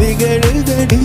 நிகழுதடி